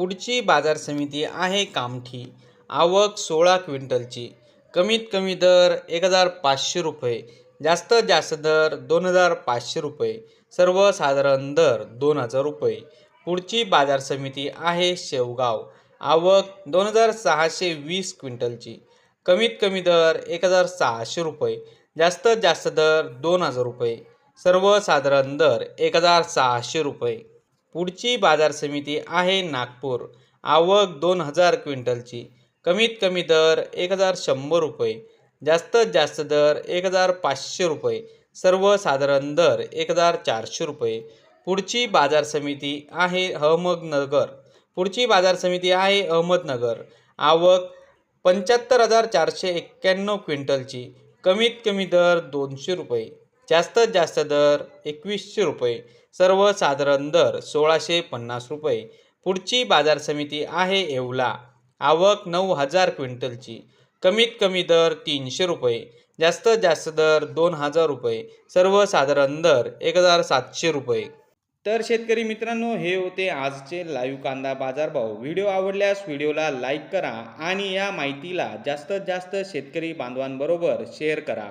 पुढची बाजार समिती आहे कामठी. आवक सोळा क्विंटलची. कमीत कमी दर एक हजार पाचशे रुपये. जास्तीत जास्त दर दोन हजार पाचशे रुपये. सर्वसाधारण दर दोन हजार रुपये. पुढची बाजार समिती आहे शेवगाव. आवक दोन हजार सहाशे वीस क्विंटलची. कमीत कमी दर एक हजार सहाशे रुपये. जास्तीत जास्त दर दोन हजार रुपये. सर्वसाधारण दर एक हजार सहाशे रुपये. पुढची बाजार समिती आहे नागपूर. आवक दोन हजार क्विंटलची. कमीत कमी दर एक हजार शंभर रुपये. जास्तीत जास्त दर एक हजार पाचशे रुपये. सर्वसाधारण दर एक हजार चारशे रुपये. पुढची बाजार समिती आहे अहमदनगर. पुढची बाजार समिती आहे अहमदनगर. आवक पंच्याहत्तर हजार चारशे एक्क्याण्णव क्विंटलची. कमीत कमी दर दोनशे रुपये. जास्तीत जास्त दर एकवीसशे रुपये. सर्वसाधारण दर सोळाशे पन्नास रुपये. पुढची बाजार समिती आहे येवला. आवक नऊ हजार क्विंटलची. कमीत कमी दर तीनशे रुपये. जास्तीत जास्त दर दोन हजार रुपये. सर्वसाधारण दर एक हजार सातशे रुपये. तर शेतकरी मित्रांनो हे होते आजचे लाईव्ह कांदा बाजारभाव. व्हिडिओ आवडल्यास व्हिडिओला लाईक करा आणि या माहितीला जास्तीत जास्त शेतकरी बांधवांबरोबर शेअर करा.